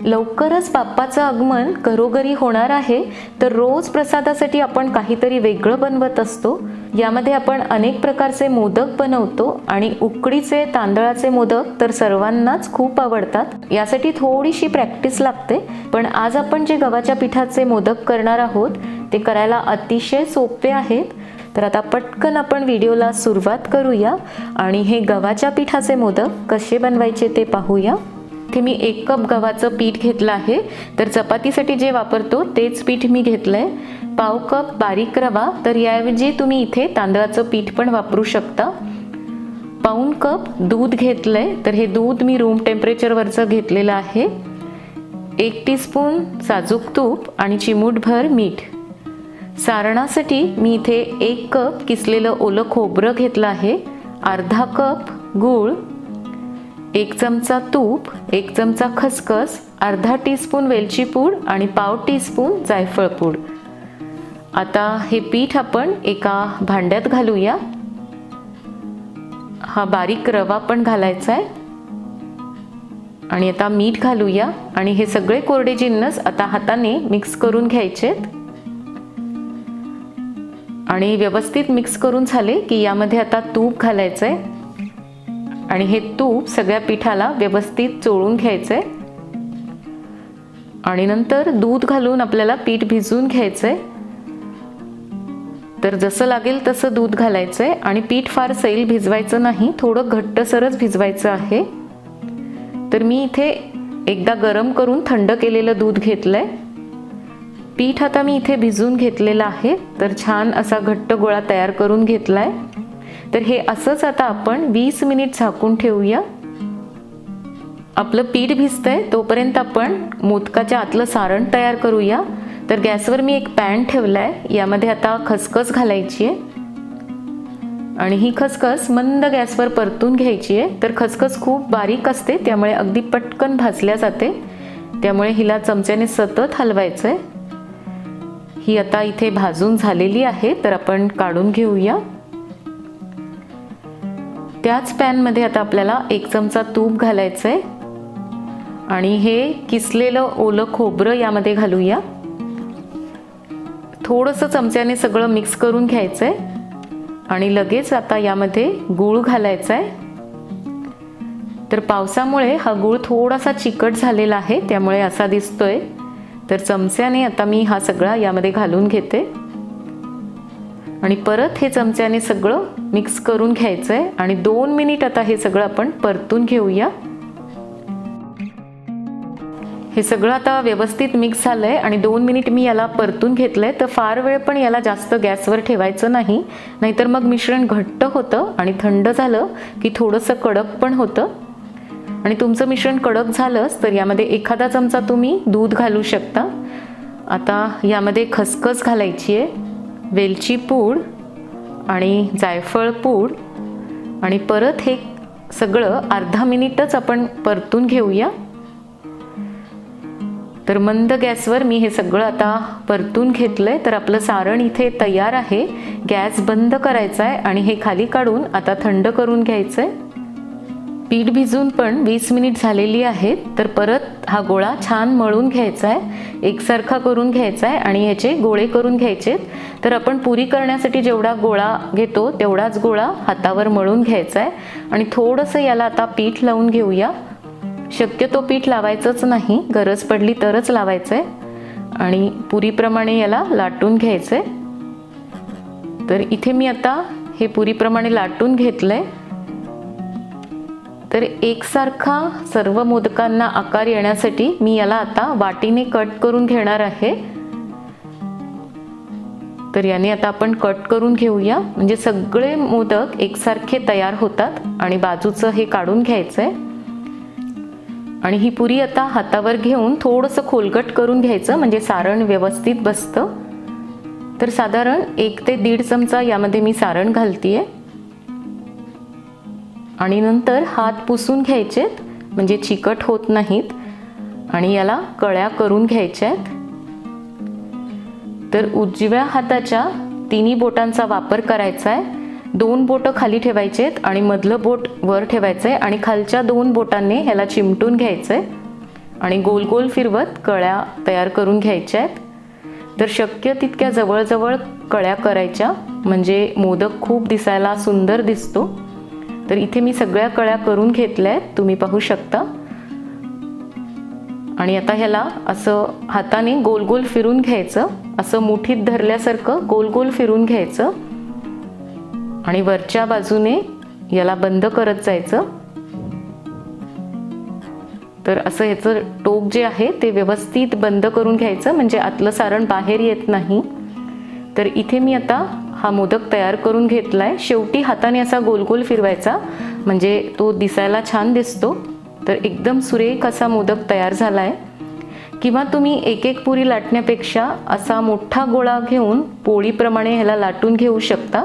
लवकरच बाप्पाचं आगमन घरोघरी होणार आहे तर रोज प्रसादासाठी आपण काहीतरी वेगळं बनवत असतो. यामध्ये आपण अनेक प्रकारचे मोदक बनवतो आणि उकडीचे तांदळाचे मोदक तर सर्वांनाच खूप आवडतात. यासाठी थोडीशी प्रॅक्टिस लागते पण आज आपण जे गव्हाच्या पिठाचे मोदक करणार आहोत ते करायला अतिशय सोपे आहेत. तर आता पटकन आपण व्हिडिओला सुरुवात करूया आणि हे गव्हाच्या पिठाचे मोदक कसे बनवायचे ते पाहूया. इथे मी एक कप गव्हाचं पीठ घेतलं आहे. तर चपातीसाठी जे वापरतो तेच पीठ मी घेतलं आहे पाव कप बारीक रवा तर याऐवजी तुम्ही इथे तांदळाचं पीठ पण वापरू शकता. पाऊन कप दूध घेतलं आहे तर हे दूध मी रूम टेम्परेचरवरचं घेतलेलं आहे. एक टीस्पून साजूक तूप आणि चिमूटभर मीठ. सारणासाठी मी इथे एक कप किसलेलं ओलं खोबरं घेतलं आहे. अर्धा कप गूळ एक चमचा तूप एक चमचा खसखस अर्धा टीस्पून वेलची पूड आणि पाव टीस्पून जायफळ पूड. आता हे पीठ आपण एका भांड्यात घालूया. हा बारीक रवा पण घालायचा आहे. आणि आता मीठ घालूया आणि हे सगळे कोरडे जिन्नस आता हाताने मिक्स करून घ्यायचेत. आणि व्यवस्थित मिक्स करून झाले की यामध्ये आता तूप घालायचं आहे आणि हे तूप सगळ्या पिठाला व्यवस्थित चोळून घ्यायचं आहे आणि नंतर दूध घालून आपल्याला पीठ भिजवून घ्यायचं आहे तर जसं लागेल तसं दूध घालायचं आहे आणि पीठ फार सैल भिजवायचं नाही थोडं घट्टसरच भिजवायचं आहे. तर मी इथे एकदा गरम करून थंड केलेलं दूध घेतलं आहे पीठ आता मी इथे भिजवून घेतलेलं आहे तर छान असा घट्ट गोळा तयार करून घेतला आहे तर हे असंच आता आपण वीस मिनिट झाकून ठेवूया. आपलं पीठ भिजतंय तोपर्यंत आपण मोदकाच्या आतलं सारण तयार करूया. तर गॅसवर मी एक पॅन ठेवला आहे यामध्ये आता खसखस घालायची आहे. आणि ही खसखस मंद गॅसवर परतून घ्यायची आहे. तर खसखस खूप बारीक असते त्यामुळे अगदी पटकन भाजल्या जाते. त्यामुळे हिला चमच्याने सतत हलवायचं आहे ही आता इथे भाजून झालेली आहे तर आपण काढून घेऊया. त्याच पॅनमध्ये आता आपल्याला एक चमचा तूप घालायचं आहे आणि हे किसलेलं ओलं खोबरं यामध्ये घालूया. थोडंसं चमच्याने सगळं मिक्स करून घ्यायचं आहे आणि लगेच आता यामध्ये गूळ घालायचा आहे तर पावसामुळे हा गूळ थोडासा चिकट झालेला आहे त्यामुळे असा दिसतोय. तर चमच्याने आता मी हा सगळा यामध्ये घालून घेते. आणि परत हे चमच्याने सगळं मिक्स करून घ्यायचं आहे आणि दोन मिनिट आता हे सगळं आपण परतून घेऊया. हे सगळं आता व्यवस्थित मिक्स झालं आहे आणि दोन मिनिट मी याला परतून घेतलं आहे तर फार वेळ पण याला जास्त गॅसवर ठेवायचं नाही. नाहीतर मग मिश्रण घट्ट होतं आणि थंड झालं की थोडंसं कडक पण होतं. आणि तुमचं मिश्रण कडक झालंच तर यामध्ये एखादा चमचा तुम्ही दूध घालू शकता. आता यामध्ये खसखस घालायची आहे. वेलची पूड आणि जायफळ पूड. आणि परत हे सगळं अर्धा मिनिटच आपण परतून घेऊया. तर मंद गॅसवर मी हे सगळं आता परतून घेतलंय. तर आपलं सारण इथे तयार आहे. गॅस बंद करायचा आहे आणि हे खाली काढून आता थंड करून घ्यायचं आहे पीठ भिजून पण वीस मिनिट झालेली आहेत तर परत हा गोळा छान मळून घ्यायचा आहे एकसारखा करून घ्यायचा आहे आणि ह्याचे गोळे करून घ्यायचे तर आपण पुरी करण्यासाठी जेवढा गोळा घेतो तेवढाच गोळा हातावर मळून घ्यायचा आहे आणि थोडंसं याला आता पीठ लावून घेऊया. शक्यतो पीठ लावायचंच नाही. गरज पडली तरच लावायचं आहे आणि पुरीप्रमाणे याला लाटून घ्यायचं आहे तर इथे मी आता हे पुरीप्रमाणे लाटून घेतलं आहे तर एकसारखा सर्व मोदकांना आकार येण्यासाठी मी याला आता वाटीने कट करून घेणार आहे. तर याने आता आपण कट करून घेऊया. म्हणजे सगळे मोदक एकसारखे तयार होतात आणि बाजूचं हे काढून घ्यायचं आहे आणि ही पुरी आता हातावर घेऊन थोडंसं खोलगट करून घ्यायचं म्हणजे सारण व्यवस्थित बसतं. तर साधारण एक ते दीड चमचा यामध्ये मी सारण घालतीये. आणि नंतर हात पुसून घ्यायचेत म्हणजे चिकट होत नाहीत आणि याला कळ्या करून घ्यायच्या आहेत तर उजव्या हाताच्या तिन्ही बोटांचा वापर करायचा आहे दोन बोटं खाली ठेवायचे आहेत आणि मधलं बोट वर ठेवायचं आहे आणि खालच्या दोन बोटांनी ह्याला चिमटून घ्यायचं आहे आणि गोल गोल फिरवत कळ्या तयार करून घ्यायच्या आहेत तर शक्य तितक्या जवळजवळ कळ्या करायच्या म्हणजे मोदक खूप दिसायला सुंदर दिसतो. तर इथे मी सगळ्या कळ्या करून घेतल्या आहेत. तुम्ही पाहू शकता. आणि आता ह्याला असं हाताने गोल गोल फिरून घ्यायचं. असं मुठीत धरल्यासारखं गोल गोल फिरून घ्यायचं. आणि वरच्या बाजूने याला बंद करत जायचं. तर असं ह्याचं टोक जे आहे ते व्यवस्थित बंद करून घ्यायचं. म्हणजे आतलं सारण बाहेर येत नाही. तर इथे मी आता हा मोदक तयार करून घेतला आहे शेवटी हाताने असा गोल गोल फिरवायचा. म्हणजे तो दिसायला छान दिसतो. तर एकदम सुरेख असा मोदक तयार झाला आहे किंवा तुम्ही एक एक पुरी लाटण्यापेक्षा असा मोठा गोळा घेऊन पोळीप्रमाणे ह्याला लाटून घेऊ शकता.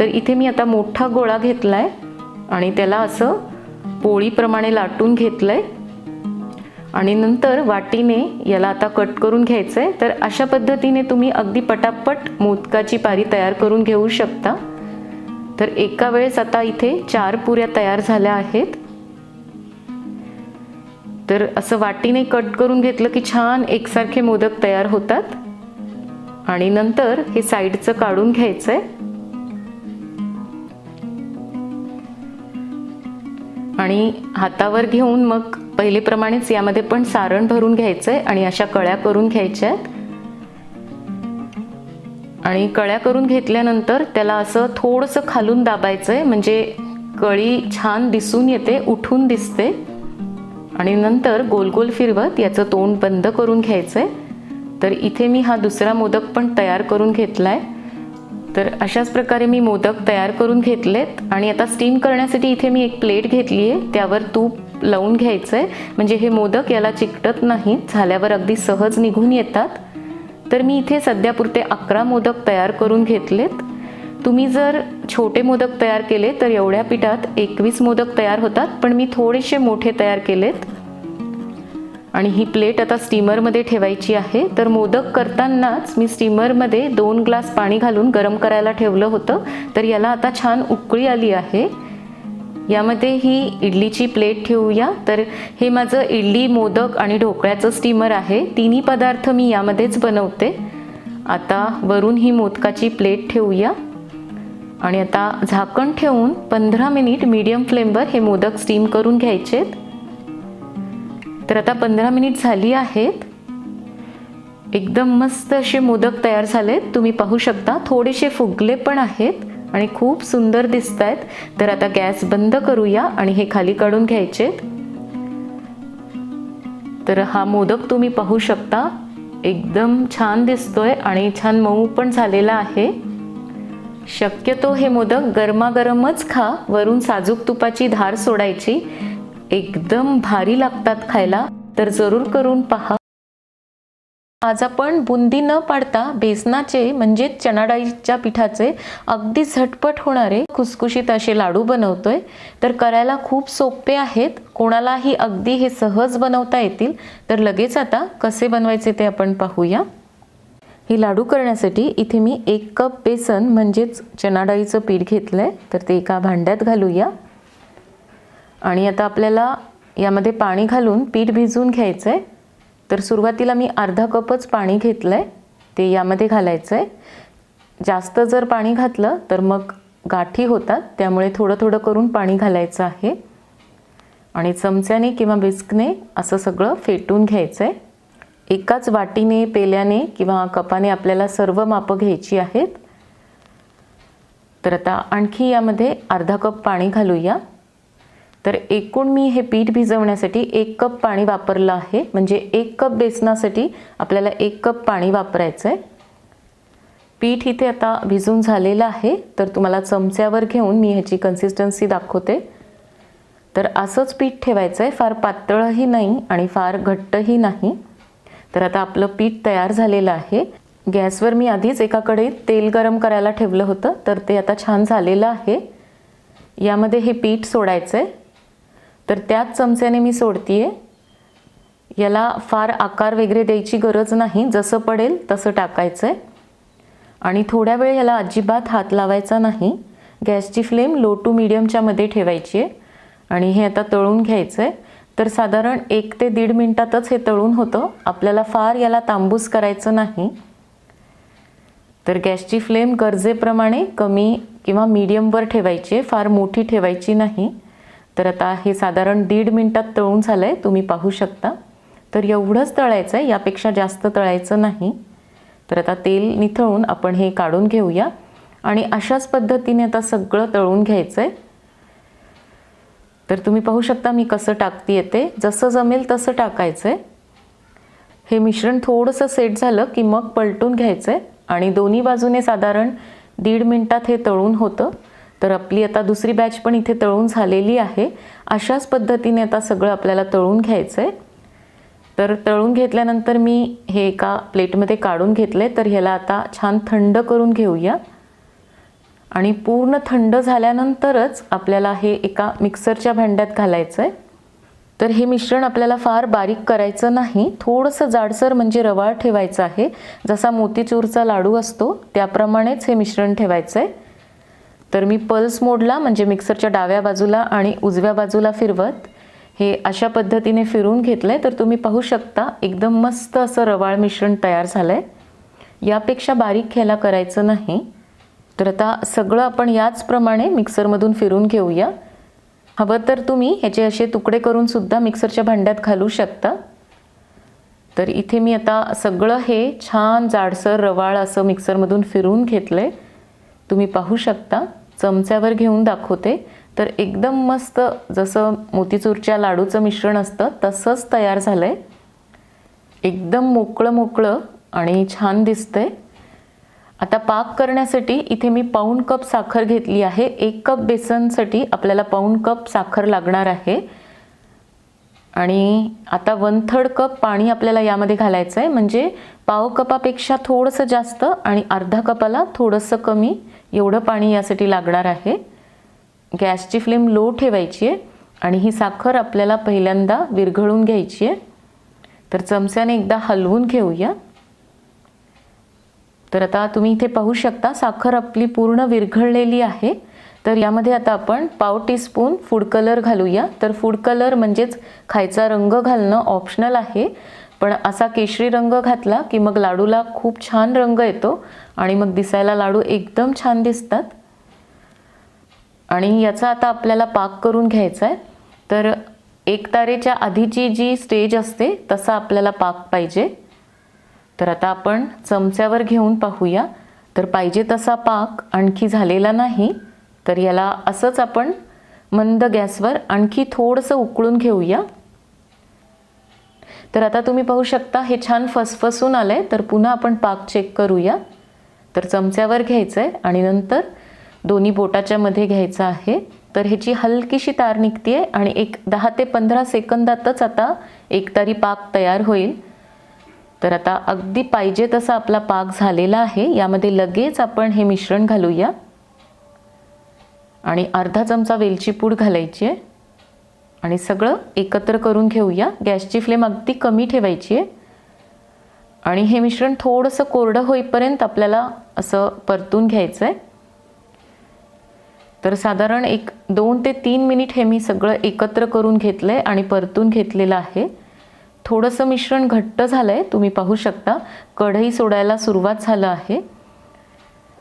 तर इथे मी आता मोठा गोळा घेतला आहे आणि त्याला असं पोळीप्रमाणे लाटून घेतलं आहे आणि नंतर वाटीने याला आता कट करून घ्यायचं आहे तर अशा पद्धतीने तुम्ही अगदी पटापट मोदकाची पारी तयार करून घेऊ शकता. तर एका वेळेस आता इथे चार पुऱ्या तयार झाल्या आहेत. तर असं वाटीने कट करून घेतलं की छान एकसारखे मोदक तयार होतात. आणि नंतर हे साईडचं काढून घ्यायचं आहे आणि हातावर घेऊन मग पहिलेप्रमाणेच यामध्ये पण सारण भरून घ्यायचंय आणि अशा कळ्या करून घ्यायच्या आहेत आणि कळ्या करून घेतल्यानंतर त्याला असं थोडंसं खालून दाबायचंय म्हणजे कळी छान दिसून येते उठून दिसते. आणि नंतर गोल गोल फिरवत याचं तोंड बंद करून घ्यायचंय. तर इथे मी हा दुसरा मोदक पण तयार करून घेतलाय. तर अशाच प्रकारे मी मोदक तयार करून घेतलेत. आणि आता स्टीम करण्यासाठी इथे मी एक प्लेट घेतली आहे त्यावर तूप लावून घ्यायचं आहे म्हणजे हे मोदक याला चिकटत नाहीत झाल्यावर अगदी सहज निघून येतात. तर मी इथे सध्यापुरते अकरा मोदक तयार करून घेतलेत. तुम्ही जर छोटे मोदक तयार केले तर एवढ्या पिठात एकवीस मोदक तयार होतात पण मी थोडेसे मोठे तयार केलेत. आणि ही प्लेट आता स्टीमरमध्ये ठेवायची आहे. तर मोदक करतानाच मी स्टीमरमध्ये दोन ग्लास पाणी घालून गरम करायला ठेवलं होतं. तर याला आता छान उकळी आली आहे. यामध्ये ही इडलीची प्लेट ठेवूया. तर हे माझं इडली मोदक आणि ढोकळ्याचं स्टीमर आहे. तिन्ही पदार्थ मी यामध्येच बनवते. आता वरून ही मोदकाची प्लेट ठेवूया. आणि आता झाकण ठेवून पंधरा मिनिट मीडियम फ्लेमवर हे मोदक स्टीम करून घ्यायचेत. तर आता पंधरा मिनिट झाली आहेत. एकदम मस्त असे मोदक तयार झालेत. तुम्ही पाहू शकता थोडेसे फुगले पण आहेत. आणि खूप सुंदर दिसत आहेत तर आता गॅस बंद करूया आणि हे खाली काढून घ्यायचे. तर हा मोदक तुम्ही पाहू शकता. एकदम छान दिसतोय आणि छान मऊ पण झालेला आहे. शक्यतो हे मोदक गरमागरमच खा. वरून साजूक तुपाची धार सोडायची. एकदम भारी लागतात खायला. तर जरूर करून पहा. आज आपण बुंदी न पाडता बेसनाचे म्हणजेच चणाडाईच्या पिठाचे अगदी झटपट होणारे खुसखुशीत असे लाडू बनवतोय. तर करायला खूप सोपे आहेत. कोणालाही अगदी हे सहज बनवता येतील. तर लगेच आता कसे बनवायचे ते आपण पाहूया. हे लाडू करण्यासाठी इथे मी एक कप बेसन म्हणजेच चणाडाईचं पीठ घेतलं आहे तर ते एका भांड्यात घालूया. आणि आता आपल्याला यामध्ये पाणी घालून पीठ भिजवून घ्यायचं आहे तर सुरुवातीला मी अर्धा कपच पाणी घेतलं आहे ते यामध्ये घालायचं आहे जास्त जर पाणी घातलं तर मग गाठी होतात त्यामुळे थोडं थोडं करून पाणी घालायचं आहे. आणि चमच्याने किंवा बिस्कने असं सगळं फेटून घ्यायचं आहे एकाच वाटीने पेल्याने किंवा कपाने आपल्याला सर्व मापं घ्यायची आहेत. तर आता आणखी यामध्ये अर्धा कप पाणी घालूया. तर एकूण मी हे पीठ भिजवण्यासाठी एक कप पाणी वापरलं आहे. म्हणजे एक कप बेसनासाठी आपल्याला एक कप पाणी वापरायचं आहे पीठ इथे आता भिजून झालेलं आहे. तर तुम्हाला चमच्यावर घेऊन मी ह्याची कन्सिस्टन्सी दाखवते. तर असंच पीठ ठेवायचं आहे फार पातळही नाही आणि फार घट्टही नाही. तर आता आपलं पीठ तयार झालेलं आहे. गॅसवर मी आधीच एकाकडे तेल गरम करायला ठेवलं होतं. तर ते आता छान झालेलं आहे. यामध्ये हे पीठ सोडायचं आहे तर त्याच चमच्याने मी सोडतीये. याला फार आकार वगैरे द्यायची गरज नाही. जसं पडेल तसं टाकायचं आहे आणि थोड्या वेळ याला अजिबात हात लावायचा नाही. गॅसची फ्लेम लो टू मिडियमच्या मध्ये ठेवायची आहे आणि हे आता तळून घ्यायचं आहे तर साधारण एक ते दीड मिनटातच हे तळून होतं. आपल्याला फार याला तांबूस करायचं नाही. तर गॅसची फ्लेम गरजेप्रमाणे कमी किंवा मीडियमवर ठेवायची आहे. फार मोठी ठेवायची नाही. तर आता हे साधारण दीड मिनटात तळून झालं आहे तुम्ही पाहू शकता. तर एवढंच तळायचं आहे यापेक्षा जास्त तळायचं नाही. तर आता तेल निथळून आपण हे काढून घेऊया. आणि अशाच पद्धतीने आता सगळं तळून घ्यायचं आहे तर तुम्ही पाहू शकता मी कसं टाकते येते. जसं जमेल तसं टाकायचं आहे हे मिश्रण थोडंसं सेट झालं की मग पलटून घ्यायचं आहे आणि दोन्ही बाजूने साधारण दीड मिनटात हे तळून होतं. तर आपली आता दुसरी बॅच पण इथे तळून झालेली आहे. अशाच पद्धतीने आता सगळं आपल्याला तळून घ्यायचं आहे तर तळून घेतल्यानंतर मी हे एका प्लेटमध्ये काढून घेतले तर ह्याला आता छान थंड करून घेऊया. आणि पूर्ण थंड झाल्यानंतरच आपल्याला हे एका मिक्सरच्या भांड्यात घालायचं आहे तर हे मिश्रण आपल्याला फार बारीक करायचं नाही. थोडंसं जाडसर म्हणजे रवाळ ठेवायचं आहे. जसा मोतीचूरचा लाडू असतो त्याप्रमाणेच हे मिश्रण ठेवायचं आहे तर मी पल्स मोडला म्हणजे मिक्सरच्या डाव्या बाजूला आणि उजव्या बाजूला फिरवत हे अशा पद्धतीने फिरून घेतलं आहे तर तुम्ही पाहू शकता एकदम मस्त असं रवाळ मिश्रण तयार झालं आहे यापेक्षा बारीक ह्याला करायचं नाही. तर आता सगळं आपण याचप्रमाणे मिक्सरमधून फिरून घेऊया. हवं तर तुम्ही ह्याचे असे तुकडे करून सुद्धा मिक्सरच्या भांड्यात घालू शकता. तर इथे मी आता सगळं हे छान जाडसर रवाळ असं मिक्सरमधून फिरून घेतलं आहे तुम्ही पाहू शकता. चमच्यावर घेऊन दाखवते. तर एकदम मस्त जसं मोतीचूरच्या लाडूचं मिश्रण असतं तसंच तयार झालं आहे एकदम मोकळं मोकळं आणि छान दिसतंय. आता पाक करण्यासाठी इथे मी पाऊण कप साखर घेतली आहे. एक कप बेसनसाठी आपल्याला पाऊण कप साखर लागणार आहे. आणि आता वन थर्ड कप पाणी आपल्याला यामध्ये घालायचं आहे म्हणजे पाव कपापेक्षा थोडंसं जास्त आणि अर्धा कपाला थोडंसं कमी. एवढं पाणी यासाठी लागणार आहे. गॅसची फ्लेम लो ठेवायची आहे आणि ही साखर आपल्याला पहिल्यांदा विरघळून घ्यायची आहे. तर चमच्याने एकदा हलवून घेऊया. तर आता तुम्ही इथे पाहू शकता साखर आपली पूर्ण विरघळलेली आहे. तर यामध्ये आता आपण पाव टीस्पून फूड कलर घालूया. तर फूड कलर म्हणजेच खायचा रंग घालणं ऑप्शनल आहे. पण असा केशरी रंग घातला की मग लाडूला खूप छान रंग येतो आणि मग दिसायला लाडू एकदम छान दिसतात. आणि याचा आता आपल्याला पाक करून घ्यायचा आहे तर एक तारेच्या आधीची जी स्टेज असते तसा आपल्याला पाक पाहिजे. तर आता आपण चमच्यावर घेऊन पाहूया. तर पाहिजे तसा पाक आणखी झालेला नाही तर याला असंच आपण मंद गॅसवर आणखी थोडंसं उकळून घेऊया. तर आता तुम्ही पाहू शकता हे छान फसफसून आलं आहे तर पुन्हा आपण पाक चेक करूया. तर चमच्यावर घ्यायचं आहे आणि नंतर दोन्ही बोटाच्या मध्ये घ्यायचं आहे. तर ह्याची हलकीशी तार निघते आहे आणि एक दहा ते पंधरा सेकंदातच आता एकतारी पाक तयार होईल. तर आता अगदी पाहिजे तसा आपला पाक झालेला आहे. यामध्ये लगेच आपण हे मिश्रण घालूया. आणि अर्धा चमचा वेलची पूड घालायची आहे. आणि सगळं एकत्र करून घेऊया. गॅसची फ्लेम अगदी कमी ठेवायची आहे. आणि हे मिश्रण थोडंसं कोरडं होईपर्यंत आपल्याला असं परतून घ्यायचं आहे. तर साधारण एक दोन ते तीन मिनिट हे मी सगळं एकत्र करून घेतलं आहे आणि परतून घेतलेलं आहे. थोडंसं मिश्रण घट्ट झालं आहे तुम्ही पाहू शकता. कढई सोडायला सुरुवात झालं आहे.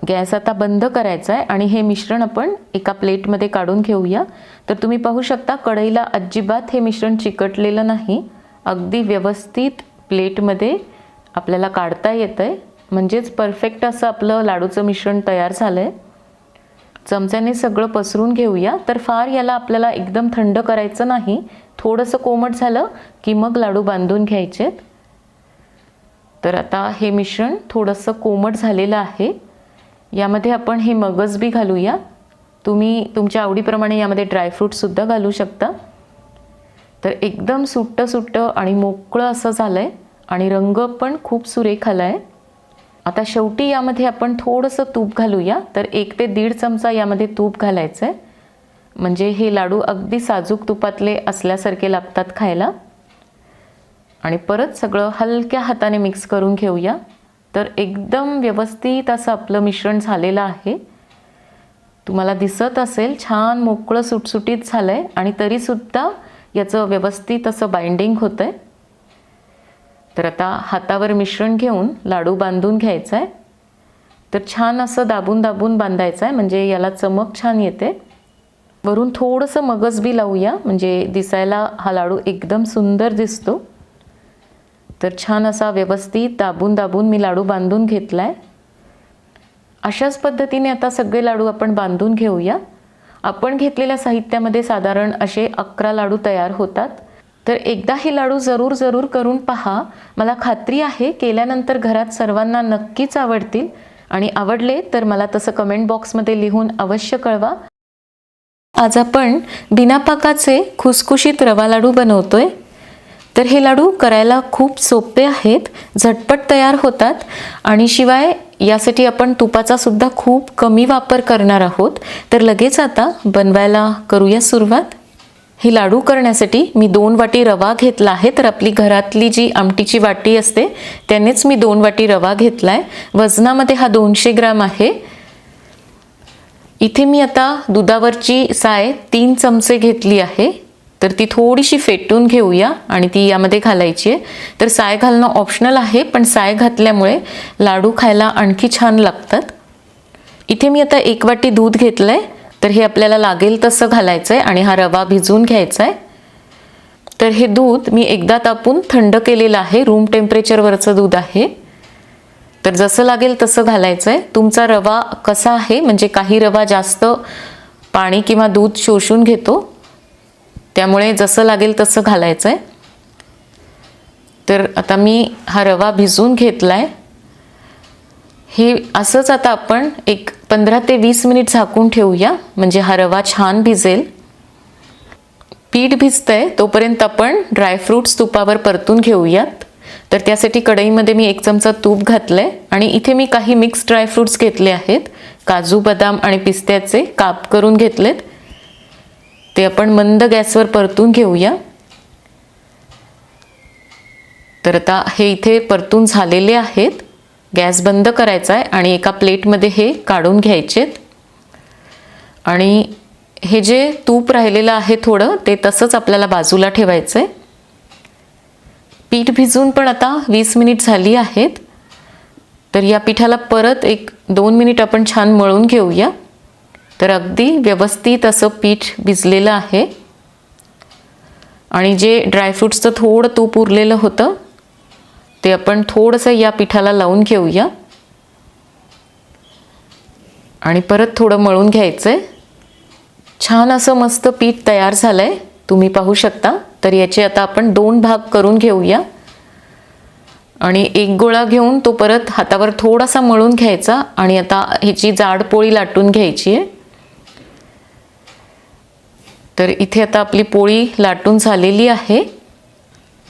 गॅस आता बंद करायचा आहे आणि हे मिश्रण आपण एका प्लेटमध्ये काढून घेऊया. तर तुम्ही पाहू शकता कढईला अजिबात हे मिश्रण चिकटलेलं नाही. अगदी व्यवस्थित प्लेटमध्ये आपल्याला काढता येतं आहे म्हणजेच परफेक्ट असं आपलं लाडूचं मिश्रण तयार झालं आहे चमच्याने सगळं पसरून घेऊया. तर फार याला आपल्याला एकदम थंड करायचं नाही. थोडंसं कोमट झालं की मग लाडू बांधून घ्यायचेत. तर आता हे मिश्रण थोडंसं कोमट झालेलं आहे. यामध्ये आपण हे मगज बी घालूया. तुम्ही तुमच्या आवडीप्रमाणे यामध्ये ड्रायफ्रूटसुद्धा घालू शकता. तर एकदम सुट्टं सुट्टं आणि मोकळं असं झालं आहे आणि रंग पण खूप सुरेख आला आहे आता शेवटी यामध्ये आपण थोडंसं तूप घालूया. तर एक ते दीड चमचा यामध्ये तूप घालायचं आहे म्हणजे हे लाडू अगदी साजूक तुपातले असल्यासारखे लागतात खायला. आणि परत सगळं हलक्या हाताने मिक्स करून घेऊया. तर एकदम व्यवस्थित असं आपलं मिश्रण झालेलं आहे. तुम्हाला दिसत असेल छान मोकळं सुटसुटीत झालं आहे आणि तरीसुद्धा याचं व्यवस्थित असं बाइंडिंग होतं आहे तर आता हातावर मिश्रण घेऊन लाडू बांधून घ्यायचा आहे तर छान असं दाबून दाबून बांधायचं आहे म्हणजे याला चमक छान येते. वरून थोडंसं मगज बी लावूया म्हणजे दिसायला हा लाडू एकदम सुंदर दिसतो. तर छान असा व्यवस्थित दाबून दाबून मी लाडू बांधून घेतला आहे अशाच पद्धतीने आता सगळे लाडू आपण बांधून घेऊया. आपण घेतलेल्या साहित्यामध्ये साधारण असे अकरा लाडू तयार होतात. तर एकदा हे लाडू जरूर जरूर करून पहा. मला खात्री आहे केल्यानंतर घरात सर्वांना नक्कीच आवडतील. आणि आवडले तर मला तसं कमेंट बॉक्समध्ये लिहून अवश्य कळवा. आज आपण बिना पाकाचे खुसखुशीत रवा लाडू बनवतोय. तर हे लाडू करायला खूप सोपे आहेत झटपट तयार होतात आणि शिवाय यासाठी आपण तुपाचा सुद्धा खूप कमी वापर करणार आहोत. तर लगेच आता बनवायला करूया सुरुवात. हे लाडू करण्यासाठी मी दोन वाटी रवा घेतला आहे. तर आपली घरातली जी आमटीची वाटी असते त्यानेच मी दोन वाटी रवा घेतला आहे वजनामध्ये हा दोनशे ग्राम आहे. इथे मी आता दुधावरची साय तीन चमचे घेतली आहे. तर ती थोडीशी फेटून घेऊया आणि ती यामध्ये घालायची आहे. तर साय घालणं ऑप्शनल आहे पण साय घातल्यामुळे लाडू खायला आणखी छान लागतात. इथे मी आता एक वाटी दूध घेतलं आहे तर हे आपल्याला लागेल तसं घालायचं आहे आणि हा रवा भिजवून घ्यायचा आहे तर हे दूध मी एकदा तापून थंड केलेलं आहे रूम टेम्परेचरवरचं दूध आहे. तर जसं लागेल तसं घालायचं आहे तुमचा रवा कसा आहे म्हणजे काही रवा जास्त पाणी किंवा दूध शोषून घेतो त्यामुळे जसं लागेल तसं घालायचं आहे तर आता मी हा रवा भिजवून घेतला आहे हे असंच आता आपण एक पंधरा ते वीस मिनिट झाकून ठेवूया. म्हणजे हा रवा छान भिजेल. पीठ भिजतंय तोपर्यंत आपण ड्रायफ्रूट्स तुपावर परतून घेऊयात. तर त्यासाठी कढईमध्ये मी एक चमचा तूप घातलं आहे आणि इथे मी काही मिक्स ड्रायफ्रूट्स घेतले आहेत. काजू बदाम आणि पिस्त्याचे काप करून घेतलेत. ते आपण मंद गॅसवर परतून घेऊया. तर आता हे इथे परतून झालेले आहेत. गॅस बंद करायचा आहे आणि एका प्लेटमध्ये हे काढून घ्यायचेत आणि हे जे तूप राहिलेलं आहे थोडं ते तसंच आपल्याला बाजूला ठेवायचं आहे पीठ भिजून पण आता वीस मिनिट झाली आहेत. तर या पिठाला परत एक दोन मिनिट आपण छान मळून घेऊया. तर अगदी व्यवस्थित असं पीठ भिजलेलं आहे. आणि जे ड्रायफ्रूट्सचं थोडं तूप उरलेलं होतं ते आपण थोडंसं या पिठाला लावून घेऊया. आणि परत थोडं मळून घ्यायचं आहे छान असं मस्त पीठ तयार झालं आहे तुम्ही पाहू शकता. तर याचे आता आपण दोन भाग करून घेऊया. आणि एक गोळा घेऊन तो परत हातावर थोडासा मळून घ्यायचा. आणि आता ह्याची जाड पोळी लाटून घ्यायची आहे. तर इथे आता आपली पोळी लाटून झालेली आहे.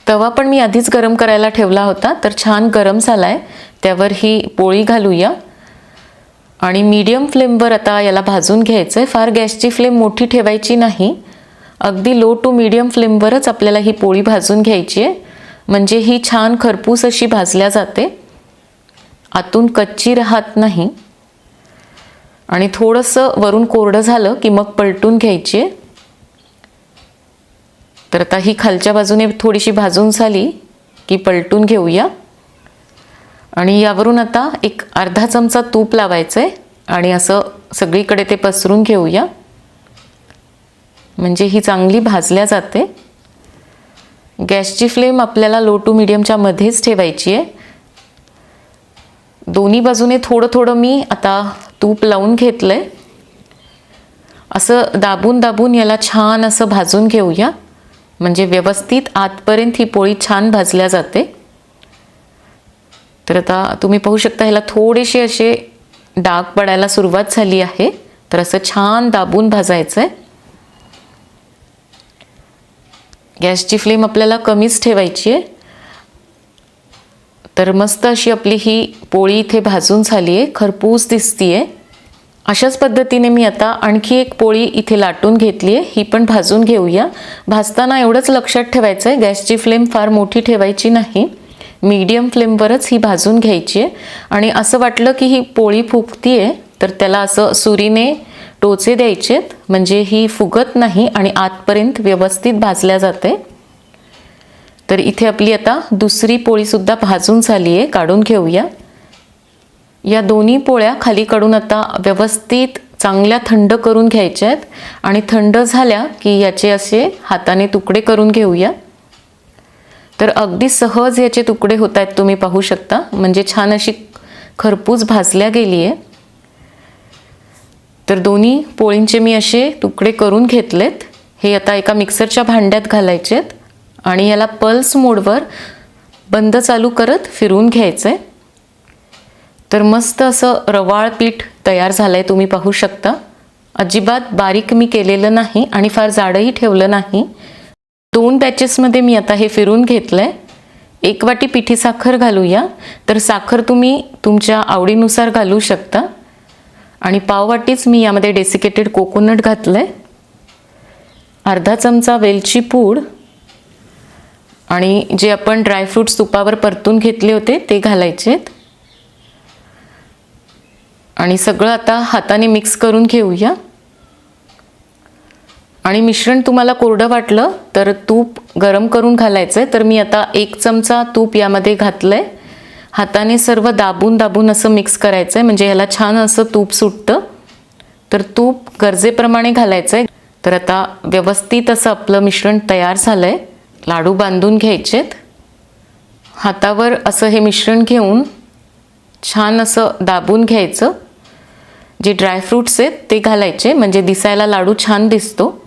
तवा पण मी आधीच गरम करायला ठेवला होता तर छान गरम झाला आहे त्यावर ही पोळी घालूया. आणि मीडियम फ्लेमवर आता याला भाजून घ्यायचं आहे फार गॅसची फ्लेम मोठी ठेवायची नाही. अगदी लो टू मीडियम फ्लेमवरच आपल्याला ही पोळी भाजून घ्यायची आहे. म्हणजे ही छान खरपूस अशी भाजल्या जाते. आतून कच्ची राहत नाही. आणि थोडंसं वरून कोरडं झालं की मग पलटून घ्यायची आहे. तर आता ही खालच्या बाजूने थोडीशी भाजून झाली की पलटून घेऊया. आणि यावरून आता एक अर्धा चमचा तूप लावायचं आहे आणि असं सगळीकडे ते पसरून घेऊया. म्हणजे ही चांगली भाजल्या जाते. गॅसची फ्लेम आपल्याला लो टू मिडियमच्या मध्येच ठेवायची आहे. दोन्ही बाजूने थोडं थोडं मी आता तूप लावून घेतलं आहे असं दाबून दाबून याला छान असं भाजून घेऊया. म्हणजे व्यवस्थित आतपर्यंत ही पोळी छान भाजल्या जाते. तर आता तुम्ही पाहू शकता ह्याला थोडेसे असे डाग पडायला सुरुवात झाली आहे. तर असं छान दाबून भाजायचं आहे गॅसची फ्लेम आपल्याला कमीच ठेवायची आहे तर मस्त अशी आपली ही पोळी इथे भाजून झाली आहे खरपूस आहे अशाच पद्धतीने मी आता आणखी एक पोळी इथे लाटून घेतली आहे. ही पण भाजून घेऊया. भाजताना एवढंच लक्षात ठेवायचं आहे गॅसची फ्लेम फार मोठी ठेवायची नाही. मीडियम फ्लेमवरच ही भाजून घ्यायची आहे. आणि असं वाटलं की ही पोळी फुगती आहे तर त्याला असं सुरीने टोचे द्यायचेत म्हणजे ही फुगत नाही आणि आतपर्यंत व्यवस्थित भाजल्या जाते. तर इथे आपली आता दुसरी पोळीसुद्धा भाजून झाली आहे काढून घेऊया. या दोन्ही पोळ्या खाली आता व्यवस्थित चांगल्या थंड करून घ्यायच्या आहेत. आणि थंड झाल्या की याचे असे हाताने तुकडे करून घेऊया. तर अगदी सहज याचे तुकडे होत आहेत तुम्ही पाहू शकता. म्हणजे छान अशी खरपूस भाजल्या गेली आहे तर दोन्ही पोळींचे मी असे तुकडे करून घेतलेत. हे आता एका मिक्सरच्या भांड्यात घालायचे आहेत आणि याला पल्स मोडवर बंद चालू करत फिरवून घ्यायचं आहे तर मस्त असं रवाळ पीठ तयार झालं आहे तुम्ही पाहू शकता. अजिबात बारीक मी केलेलं नाही आणि फार जाडंही ठेवलं नाही. दोन बॅचेसमध्ये मी आता हे फिरून घेतलं आहे एक वाटी पिठी साखर घालूया. तर साखर तुम्ही तुमच्या आवडीनुसार घालू शकता. आणि पाववाटीच मी यामध्ये डेसिकेटेड कोकोनट घातलं आहे अर्धा चमचा वेलची पूड. आणि जे आपण ड्रायफ्रूट्स तुपावर परतून घेतले होते ते घालायचे आहेत आणि सगळं आता हाताने मिक्स करून घेऊया. आणि मिश्रण तुम्हाला कोरडं वाटलं तर तूप गरम करून घालायचं आहे तर मी आता एक चमचा तूप यामध्ये घातलं आहे हाताने सर्व दाबून दाबून असं मिक्स करायचं आहे म्हणजे ह्याला छान असं तूप सुटतं. तर तूप गरजेप्रमाणे घालायचं आहे तर आता व्यवस्थित असं आपलं मिश्रण तयार झालं आहे लाडू बांधून घ्यायचेत. हातावर असं हे मिश्रण घेऊन छान असं दाबून घ्यायचं. जे ड्रायफ्रूट्स आहेत ते घालायचे. म्हणजे दिसायला लाडू छान दिसतो.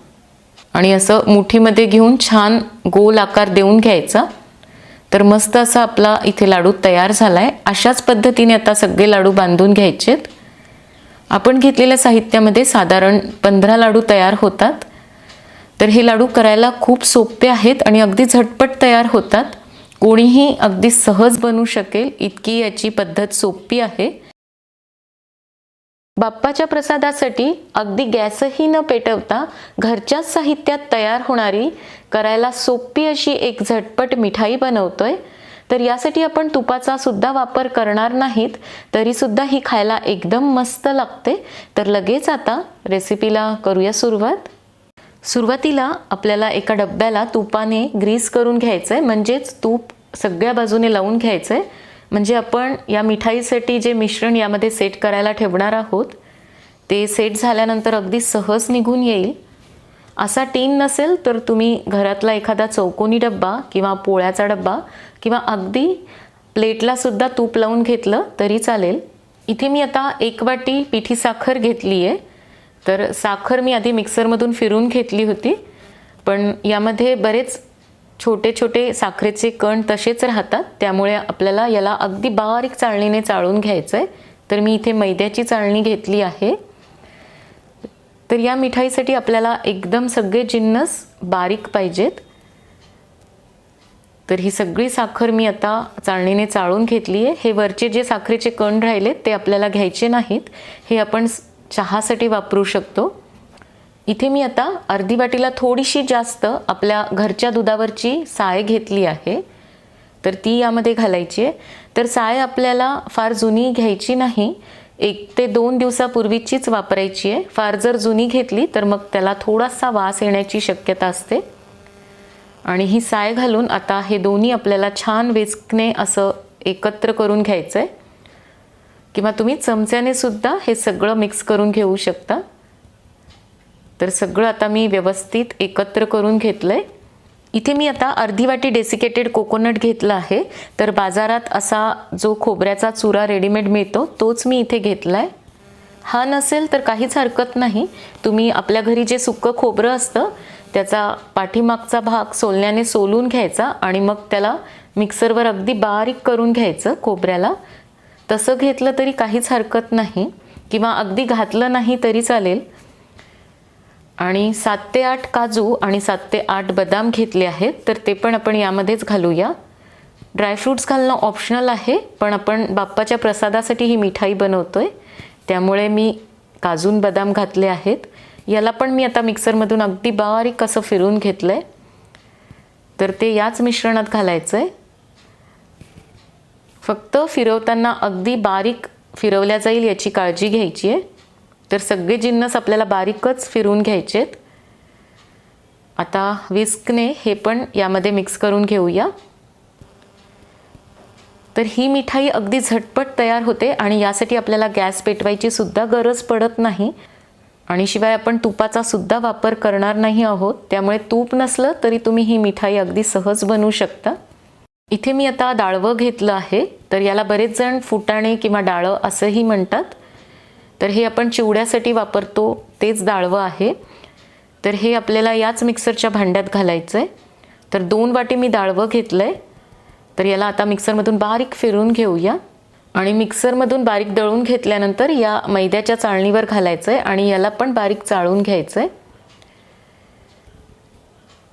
आणि असं मुठीमध्ये घेऊन छान गोल आकार देऊन घ्यायचा. तर मस्त असा आपला इथे लाडू तयार झाला आहे अशाच पद्धतीने आता सगळे लाडू बांधून घ्यायचेत. आपण घेतलेल्या साहित्यामध्ये साधारण पंधरा लाडू तयार होतात. तर हे लाडू करायला खूप सोपे आहेत आणि अगदी झटपट तयार होतात. कोणीही अगदी सहज बनवू शकेल. इतकी याची पद्धत सोपी आहे. बाप्पाच्या प्रसादासाठी अगदी गॅसही न पेटवता घरच्याच साहित्यात तयार होणारी करायला सोपी अशी एक झटपट मिठाई बनवतोय. तर यासाठी आपण तुपाचा सुद्धा वापर करणार नाहीत तरीसुद्धा ही खायला एकदम मस्त लागते. तर लगेच आता रेसिपीला करूया सुरुवात. सुरुवातीला आपल्याला एका डब्याला तुपाने ग्रीस करून घ्यायचं आहे म्हणजेच तूप सगळ्या बाजूने लावून घ्यायचं आहे म्हणजे आपण या मिठाईसाठी जे मिश्रण यामध्ये सेट करायला ठेवणार आहोत ते सेट झाल्यानंतर अगदी सहज निघून येईल. असा टीन नसेल तर तुम्ही घरातला एखादा चौकोनी डब्बा किंवा पोळ्याचा डब्बा किंवा अगदी प्लेटला सुद्धा तूप लावून घेतलं तरी चालेल. इथे मी आता एक वाटी पिठी साखर घेतली आहे तर साखर मी आधी मिक्सरमधून फिरून घेतली होती. पण यामध्ये बरेच छोटे छोटे साखरेचे कण तसेच राहतात. त्यामुळे आपल्याला याला अगदी बारीक चाळणीने चाळून घ्यायचं आहे तर मी इथे मैद्याची चाळणी घेतली आहे. तर या मिठाईसाठी आपल्याला एकदम सगळे जिन्नस बारीक पाहिजेत. तर ही सगळी साखर मी आता चाळणीने चाळून घेतली आहे. हे वरचे जे साखरेचे कण राहिलेत ते आपल्याला घ्यायचे नाहीत. हे आपण चहासाठी वापरू शकतो. इथे मी आता अर्धी वाटीला थोडीशी जास्त आपल्या घरच्या दुधावरची साय घेतली आहे. तर ती यामध्ये घालायची आहे. तर साय आपल्याला फार जुनी घ्यायची नाही. एक ते दोन दिवसापूर्वीचीच वापरायची आहे. फार जर जुनी घेतली तर मग त्याला थोडासा वास येण्याची शक्यता असते. आणि ही साय घालून आता हे दोन्ही आपल्याला छान वेचकणे असं एकत्र करून घ्यायचं आहे किंवा तुम्ही चमच्याने सुद्धा हे सगळं मिक्स करून घेऊ शकता. तर सगळं आता मी व्यवस्थित एकत्र करून घेतलं आहे इथे मी आता अर्धी वाटी डेसिकेटेड कोकोनट घेतला आहे. तर बाजारात असा जो खोबऱ्याचा चुरा रेडीमेड मिळतो तोच मी इथे घेतला आहे हा नसेल तर काहीच हरकत नाही. तुम्ही आपल्या घरी जे सुक्कं खोबरं असतं त्याचा पाठीमागचा भाग सोलण्याने सोलून घ्यायचा आणि मग त्याला मिक्सरवर अगदी बारीक करून घ्यायचं खोबऱ्याला. तसं घेतलं तरी काहीच हरकत नाही. किंवा अगदी घातलं नाही तरी चालेल. आणि सात ते आठ काजू आणि सात ते आठ बदाम घेतले आहेत तर ते पण आपण यामध्येच घालूया. ड्रायफ्रूट्स घालणं ऑप्शनल आहे पण आपण बाप्पाच्या प्रसादासाठी ही मिठाई बनवतो आहे त्यामुळे मी काजून बदाम घातले आहेत. याला पण मी आता मिक्सरमधून अगदी बारीक असं फिरून घेतलं आहे तर ते याच मिश्रणात घालायचं आहे फक्त फिरवताना अगदी बारीक फिरवल्या जाईल याची काळजी घ्यायची आहे. तर सगळे जिन्नस आपल्याला बारीकच फिरून घ्यायचेत. आता विस्कने हे पण यामध्ये मिक्स करून घेऊया. तर ही मिठाई अगदी झटपट तयार होते आणि यासाठी आपल्याला गॅस पेटवायची सुद्धा गरज पडत नाही. आणि शिवाय आपण तुपाचा सुद्धा वापर करणार नाही आहोत. त्यामुळे तूप नसलं तरी तुम्ही ही मिठाई अगदी सहज बनवू शकता. इथे मी आता डाळवं घेतलं आहे. तर याला बरेच जण फुटाणे किंवा डाळं असंही म्हणतात. तर हे आपण चिवड्यासाठी वापरतो तेच डाळवं आहे. तर हे आपल्याला याच मिक्सरच्या भांड्यात घालायचं आहे तर दोन वाटी मी डाळवं घेतलं आहे तर याला आता मिक्सरमधून बारीक फिरून घेऊया. आणि मिक्सरमधून बारीक दळून घेतल्यानंतर या मैद्याच्या चाळणीवर घालायचं आहे आणि याला पण बारीक चाळून घ्यायचं आहे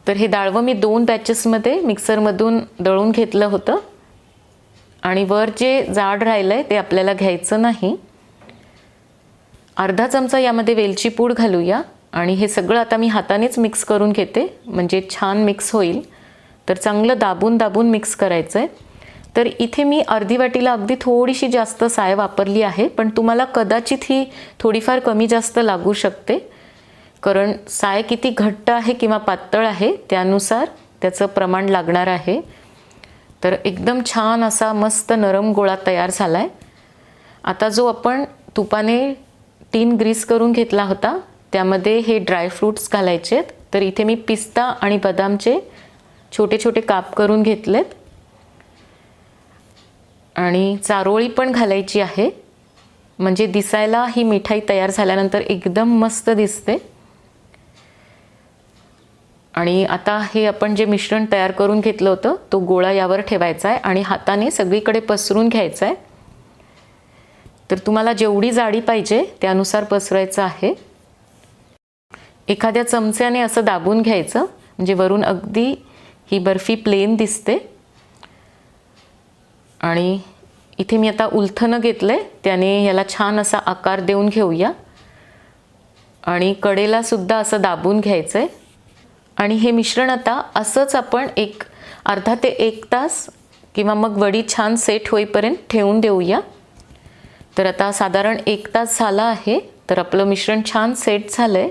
तर हे डाळवं मी दोन बॅचेसमध्ये मिक्सरमधून दळून घेतलं होतं. आणि वर जे जाड राहिलं आहे ते आपल्याला घ्यायचं नाही. अर्धा चमचा यामध्ये वेलची पूड घालूया. आणि हे सगळं आता मी हातानेच मिक्स करून घेते. म्हणजे छान मिक्स होईल. तर चांगलं दाबून दाबून मिक्स करायचं आहे तर इथे मी अर्धी वाटीला अगदी थोडीशी जास्त साय वापरली आहे. पण तुम्हाला कदाचित ही थोडीफार कमी जास्त लागू शकते. कारण साय किती घट्ट आहे किंवा पातळ आहे त्यानुसार त्याचं प्रमाण लागणार आहे. तर एकदम छान असा मस्त नरम गोळा तयार झाला आहे आता जो आपण तुपाने टीन ग्रीस करून घेतला होता. त्यामध्ये हे ड्रायफ्रूट्स घालायचे आहेत. तर इथे मी पिस्ता आणि बदामचे छोटे छोटे काप करून घेतलेत. आणि चारोळी पण घालायची आहे. म्हणजे दिसायला ही मिठाई तयार झाल्यानंतर एकदम मस्त दिसते. आणि आता हे आपण जे मिश्रण तयार करून घेतलं होतं तो गोळा यावर ठेवायचा आहे आणि हाताने सगळीकडे पसरून घ्यायचा आहे. तर तुम्हाला जेवढी जाडी पाहिजे त्यानुसार पसरायचं आहे. एखाद्या चमच्याने असं दाबून घ्यायचं म्हणजे वरून अगदी ही बर्फी प्लेन दिसते. आणि इथे मी आता उलथनं घेतलं आहे त्याने याला छान असा आकार देऊन घेऊया. आणि कडेलासुद्धा असं दाबून घ्यायचं आहे आणि हे मिश्रण आता असंच आपण एक अर्धा ते एक तास किंवा मग वडी छान सेट होईपर्यंत ठेवून देऊया. तर आता साधारण एक तास झाला आहे. तर आपलं मिश्रण छान सेट झालं आहे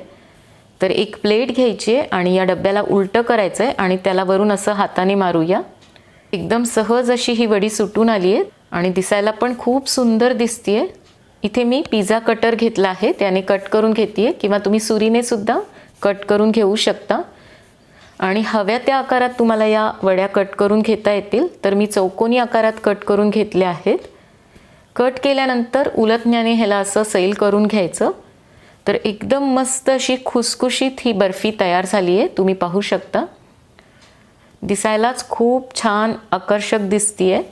तर एक प्लेट घ्यायची आहे आणि या डब्याला उलटं करायचं आहे आणि त्याला वरून असं हाताने मारूया. एकदम सहज अशी ही वडी सुटून आली आहे आणि दिसायला पण खूप सुंदर दिसतीये. इथे मी पिझ्झा कटर घेतला आहे. त्याने कट करून घेते किंवा तुम्ही सुरीने सुद्धा कट करून घेऊ शकता. आणि हव्या त्या आकारात तुम्हाला या वड्या कट करून घेता येतील. तर मी चौकोनी आकारात कट करून घेतल्या आहेत. कट केल्यानंतर उलटण्याने ह्याला असं सैल करून घ्यायचं. तर एकदम मस्त अशी खुसखुशीत ही बर्फी तयार झाली आहे. तुम्ही पाहू शकता. दिसायलाच खूप छान आकर्षक दिसतीये.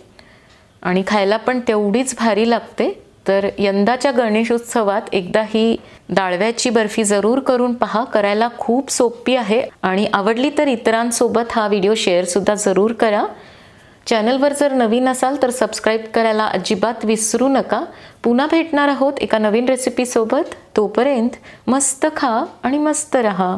आणि खायला पण तेवढीच भारी लागते. तर यंदाच्या गणेशोत्सवात एकदा ही डाळव्याची बर्फी जरूर करून पहा. करायला खूप सोपी आहे. आणि आवडली तर इतरांसोबत हा व्हिडिओ शेअरसुद्धा जरूर करा. चॅनलवर जर नवीन असाल तर सबस्क्राईब करायला अजिबात विसरू नका. पुन्हा भेटणार आहोत एका नवीन रेसिपीसोबत तोपर्यंत मस्त खा आणि मस्त रहा.